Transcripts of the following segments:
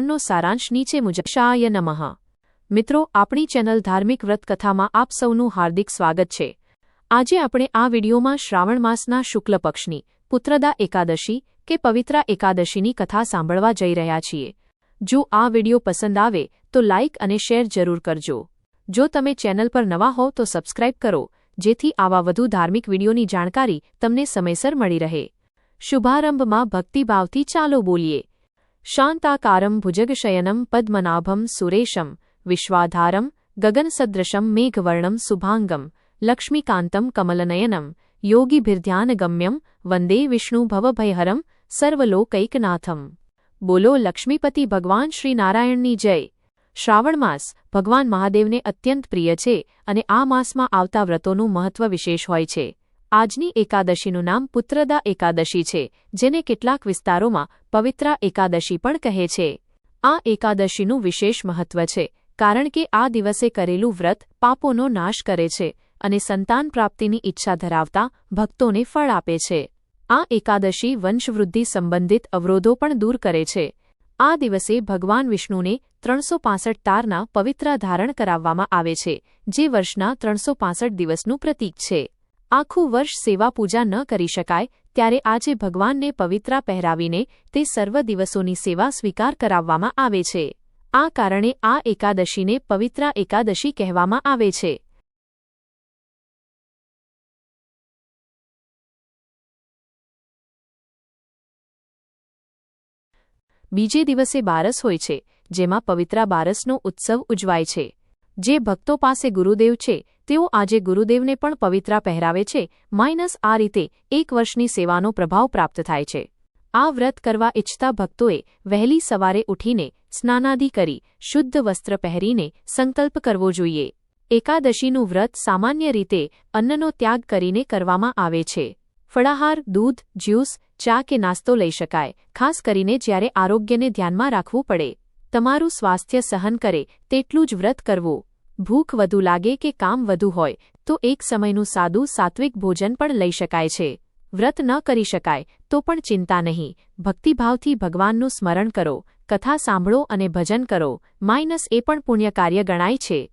પાઠણનો સારાંશ નીચે મુજબ શાય નમઃ. મિત્રો, આપણી ચેનલ ધાર્મિક વ્રતકથામાં આપ સૌનું હાર્દિક સ્વાગત છે. આજે આપણે આ વિડીયોમાં શ્રાવણ માસના શુક્લ પક્ષની, પુત્રદા એકાદશી કે પવિત્રા એકાદશીની કથા સાંભળવા જઈ રહ્યા છીએ. જો આ વીડિયો પસંદ આવે, તો લાઇક અને શેર જરૂર કરજો. જો તમે ચેનલ પર નવા હો તો સબસ્ક્રાઇબ કરો, જેથી આવા વધુ ધાર્મિક વિડીયોની જાણકારી તમને સમયસર મળી રહે. શુભારંભમાં ભક્તિભાવથી ચાલો બોલીએ. શાંતાકારમ ભુજગશયનમ પદ્મનાભમ સુરેશમ વિશ્વાધારમ ગગનસદૃશમ મેઘવર્ણમ શુભાંગમ લક્ષ્મીકાંતમ કમલનયનમ યોગીભિર્ધ્યાનગમ્યમ વંદે વિષ્ણુ ભવભયહરમ સર્વલોકૈકનાથમ બોલો લક્ષ્મીપતિ ભગવાન શ્રી નારાયણની જય શ્રાવણ માસ ભગવાન મહાદેવને અત્યંત પ્રિય છે અને આ માસમાં આવતા વ્રતોનું મહત્વ વિશેષ હોય છે આજની એકાદશીનું નામ પુત્રદા એકાદશી છે, જેને કેટલાક વિસ્તારોમાં પવિત્રા એકાદશી પણ કહે છે. આ એકાદશીનું વિશેષ મહત્વ છે, કારણ કે આ દિવસે કરેલું વ્રત પાપોનો નાશ કરે છે અને સંતાન પ્રાપ્તિની ઈચ્છા ધરાવતા ભક્તોને ફળ આપે છે. આ એકાદશી વંશવૃદ્ધિ સંબંધિત અવરોધો પણ દૂર કરે છે. આ દિવસે ભગવાન વિષ્ણુને ત્રણસો પાસઠ તારના પવિત્ર ધારણ કરાવવામાં આવે છે, જે વર્ષના ત્રણસો પાસઠ દિવસનું પ્રતીક છે. આખું વર્ષ સેવા પૂજા ન કરી શકાય, ત્યારે આજે ભગવાનને પવિત્રા પહેરાવીને તે સર્વ દિવસોની સેવા સ્વીકાર કરાવવામાં આવે છે. આ કારણે આ એકાદશીને પવિત્રા એકાદશી કહેવામાં આવે છે. બીજે દિવસે બારસ હોય છે, જેમાં પવિત્રા બારસનો ઉત્સવ ઉજવાય છે. જે ભક્તો પાસે ગુરુદેવ છે તેઓ આજે ગુરુદેવને પણ પવિત્રા પહેરાવે છે. માઇનસ આ રીતે એક વર્ષની સેવાનો પ્રભાવ પ્રાપ્ત થાય છે. આ વ્રત કરવા ઇચ્છતા ભક્તોએ વહેલી સવારે ઉઠીને સ્નાનાદિ કરી શુદ્ધ વસ્ત્ર પહેરીને સંકલ્પ કરવો જોઈએ. એકાદશીનું વ્રત સામાન્ય રીતે અન્નનો ત્યાગ કરીને કરવામાં આવે છે. ફળાહાર, દૂધ, જ્યુસ, ચા કે નાસ્તો લઈ શકાય, ખાસ કરીને જ્યારે આરોગ્યને ધ્યાનમાં રાખવું પડે. તમારું સ્વાસ્થ્ય સહન કરે તેટલું જ વ્રત કરવું. ભૂખ વધુ લાગે કે કામ વધુ હોય, તો એક સમયનું સાદું સાત્વિક ભોજન પણ લઈ શકાય છે. વ્રત ન કરી શકાય, તો પણ ચિંતા નહીં. ભક્તિભાવથી ભગવાનનું સ્મરણ કરો, કથા સાંભળો અને ભજન કરો. માઇનસ એ પણ પુણ્યકાર્ય ગણાય છે.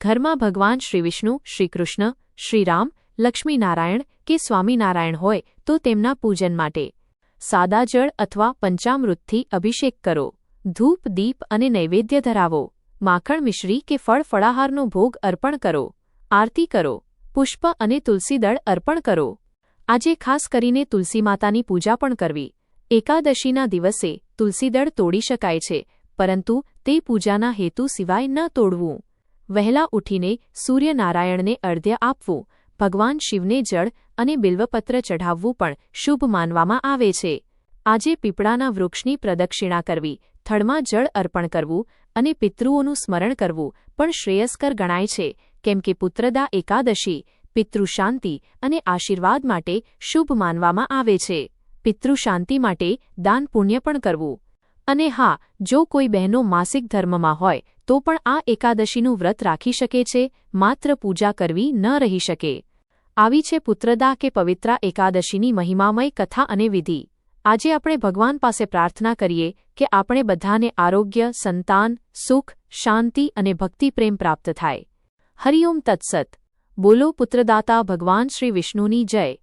ઘરમાં ભગવાન શ્રી વિષ્ણુ શ્રીકૃષ્ણ શ્રીરામ લક્ષ્મીનારાયણ કે સ્વામિનારાયણ હોય, તો તેમના પૂજન માટે સાદા જળ અથવા પંચામૃતથી અભિષેક કરો. ધૂપ, દીપ અને નૈવેદ્ય ધરાવો. માખણ મિશ્રી કે ફળ ફળાહારનો ભોગ અર્પણ કરો. આરતી કરો. પુષ્પ અને તુલસીદળ અર્પણ કરો. આજે ખાસ કરીને તુલસી માતાની પૂજા પણ કરવી. એકાદશીના દિવસે તુલસીદળ તોડી શકાય છે, પરંતુ તે પૂજાના હેતુ સિવાય ન તોડવું. વહેલા ઉઠીને સૂર્યનારાયણને અર્ધ્ય આપવું, ભગવાન શિવને જળ અને બિલ્વપત્ર ચઢાવવું પણ શુભ માનવામાં આવે છે. આજે પીપળાના વૃક્ષની પ્રદક્ષિણા કરવી થળમાં જળ અર્પણ કરવું અને પિતૃઓનું સ્મરણ કરવું પણ શ્રેયસ્કર ગણાય છે, કેમ કે પુત્રદા એકાદશી પિતૃશાંતિ અને આશીર્વાદ માટે શુભ માનવામાં આવે છે. પિતૃશાંતિ માટે દાન પુણ્ય પણ કરવું. અને હા, જો કોઈ બહેનો માસિક ધર્મમાં હોય, તો પણ આ એકાદશીનું વ્રત રાખી શકે છે, માત્ર પૂજા કરવી ન રહી શકે. આવી છે પુત્રદા કે પવિત્રા એકાદશીની મહિમામય કથા અને વિધિ. આજે આપણે ભગવાન પાસે પ્રાર્થના કરીએ કે આપણે બધાને આરોગ્ય, સંતાન, સુખ, શાંતિ અને ભક્તિપ્રેમ પ્રાપ્ત થાય. હરિઓમ તત્સત. બોલો પુત્રદાતા ભગવાન શ્રી વિષ્ણુની જય.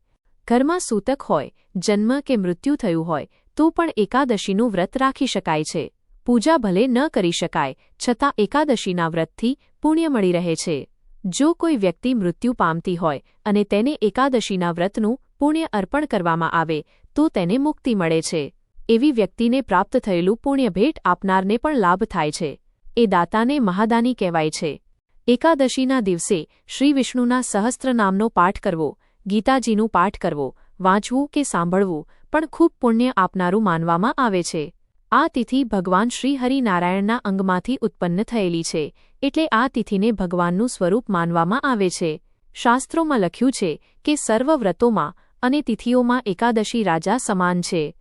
ઘરમાં સૂતક હોય, જન્મ કે મૃત્યુ થયું હોય, તો પણ એકાદશીનું વ્રત રાખી શકાય છે. પૂજા ભલે ન કરી શકાય, છતાં એકાદશીના વ્રતથી પુણ્ય મળી રહે છે. જો કોઈ વ્યક્તિ મૃત્યુ પામતી હોય અને તેને એકાદશીના વ્રતનું પુણ્ય અર્પણ કરવામાં આવે, તો તેને મુક્તિ મળે છે. એવી વ્યક્તિને પ્રાપ્ત થયેલું પુણ્ય ભેટ આપનારને પણ લાભ થાય છે. એ દાતાને મહાદાની કહેવાય છે. એકાદશીના દિવસે શ્રી વિષ્ણુના સહસ્ત્ર નામનો પાઠ કરવો, ગીતાજીનું પાઠ કરવો, વાંચવું કે સાંભળવું પણ ખૂબ પુણ્ય આપનારું માનવામાં આવે છે. આ તિથિ ભગવાન શ્રી હરિનારાયણના અંગમાંથી ઉત્પન્ન થયેલી છે. એટલે આ તિથિને ભગવાનનું સ્વરૂપ માનવામાં આવે છે. શાસ્ત્રોમાં લખ્યું છે કે સર્વ વ્રતોમાં અને તિથિઓમાં એકાદશી રાજા સમાન છે.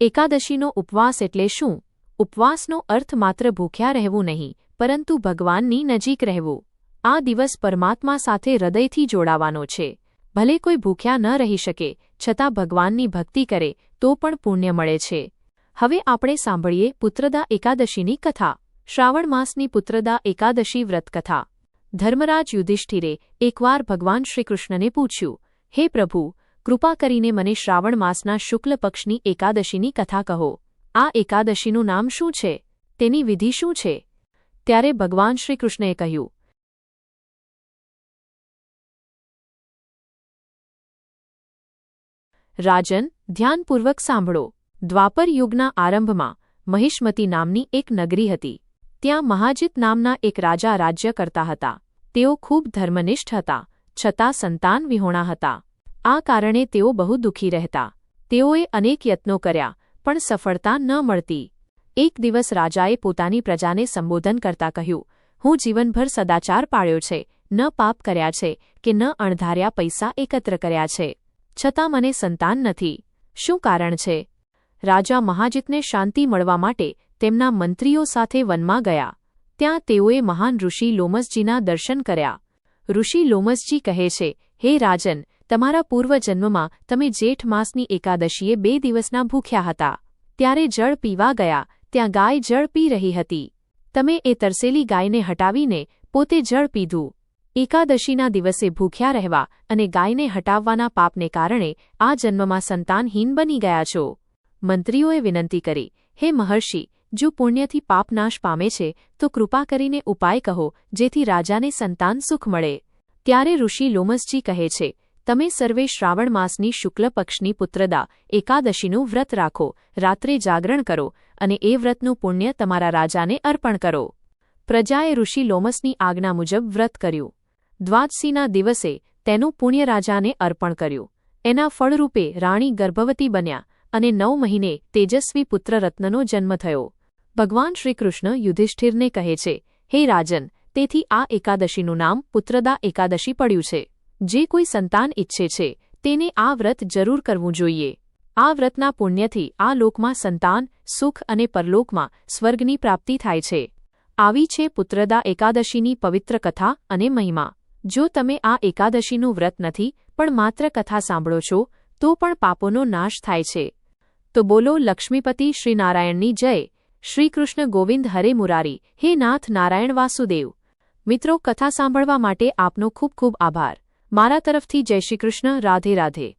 એકાદશીનો ઉપવાસ એટલે શું? ઉપવાસનો અર્થ માત્ર ભૂખ્યા રહેવું નહીં, પરંતુ ભગવાનની નજીક રહેવું. આ દિવસ પરમાત્મા સાથે હૃદયથી જોડાવાનો છે. ભલે કોઈ ભૂખ્યા ન રહી શકે, છતાં ભગવાનની ભક્તિ કરે, તો પણ પુણ્ય મળે છે. હવે આપણે સાંભળીએ પુત્રદા એકાદશીની કથા. શ્રાવણ માસની પુત્રદા એકાદશી વ્રતકથા. ધર્મરાજ યુધિષ્ઠિરે એકવાર ભગવાન શ્રીકૃષ્ણને પૂછ્યું, હે પ્રભુ, કૃપા કરીને મને શ્રાવણ માસના શુક્લ પક્ષની એકાદશીની કથા કહો. આ એકાદશીનું નામ શું છે? તેની વિધિ શું છે? ત્યારે ભગવાન શ્રીકૃષ્ણએ કહ્યું, રાજન, ધ્યાનપૂર્વક સાંભળો. દ્વાપર યુગના આરંભમાં મહિષ્મતી નામની એક નગરી હતી. ત્યાં મહાજિત નામના એક રાજા રાજ્ય કરતા હતા. તેઓ ખૂબ ધર્મનિષ્ઠ હતા, છતાં સંતાન વિહોણા હતા. આ કારણે તેઓ બહુ દુઃખી રહેતા. તેઓએ અનેક યત્નો કર્યા, પણ સફળતા ન મળતી. એક દિવસ રાજાએ પોતાની પ્રજાને સંબોધન કરતા કહ્યું, હું જીવનભર સદાચાર પાળ્યો છે, ન પાપ કર્યા છે, કે ન અણધાર્યા પૈસા એકત્ર કર્યા છે. છતાં મને સંતાન નથી. શું કારણ છે? રાજા મહાજિતને શાંતિ મળવા માટે તેમના મંત્રીઓ સાથે વનમાં ગયા. ત્યાં તેઓએ મહાન ઋષિ લોમસજીના દર્શન કર્યા. ઋષિ લોમસજી કહે છે, હે રાજન, તમારા પૂર્વજન્મમાં તમે જેઠ માસની એકાદશીએ બે દિવસના ભૂખ્યા હતા. ત્યારે જળ પીવા ગયા, ત્યાં ગાય જળ પી રહી હતી. તમે એ તરસેલી ગાયને હટાવીને પોતે જળ પીધું. એકાદશીના દિવસે ભૂખ્યા રહેવા અને ગાયને હટાવવાના પાપને કારણે આ જન્મમાં સંતાનહીન બની ગયા છો. મંત્રીઓએ વિનંતી કરી હે મહર્ષિ, જો પુણ્યથી પાપ નાશ પામે છે, તો કૃપા કરીને ઉપાય કહો, જેથી રાજાને સંતાન સુખ મળે. ત્યારે ઋષિ લોમસજી કહે છે, તમે સર્વે શ્રાવણ માસની શુક્લ પક્ષની પુત્રદા, એકાદશીનું વ્રત રાખો, રાત્રે જાગરણ કરો, અને એ વ્રતનું પુણ્ય તમારા રાજાને અર્પણ કરો. પ્રજાએ ઋષિ લોમસની આજ્ઞા મુજબ વ્રત કર્યું. દ્વાદશીના દિવસે તેનું પુણ્ય રાજાને અર્પણ કર્યું. એના ફળરૂપે રાણી ગર્ભવતી બન્યા. અને નવ મહિને તેજસ્વી પુત્ર રત્નનો જન્મ થયો. ભગવાન શ્રીકૃષ્ણ યુધિષ્ઠિરને કહે છે, હે રાજન, તેથી આ એકાદશીનું નામ પુત્રદા એકાદશી પડ્યું છે. જે કોઈ સંતાન ઈચ્છે છે, તેને આ વ્રત જરૂર કરવું જોઈએ. આ વ્રતના પુણ્યથી આ લોકમાં સંતાન, સુખ અને પરલોકમાં સ્વર્ગની પ્રાપ્તિ થાય છે. આવી છે પુત્રદા એકાદશીની પવિત્ર કથા અને મહિમા. જો તમે આ એકાદશીનું વ્રત નથી, પણ માત્ર કથા સાંભળો છો, તો પણ પાપોનો નાશ થાય છે. તો બોલો લક્ષ્મીપતિ શ્રીનારાયણની જય. શ્રીકૃષ્ણ ગોવિંદ હરે મુરારી. હે નાથ નારાયણ વાસુદેવ. મિત્રો, કથા સાંભળવા માટે આપનો ખૂબ ખૂબ આભાર. મારા તરફથી જય શ્રીકૃષ્ણ. રાધે રાધે.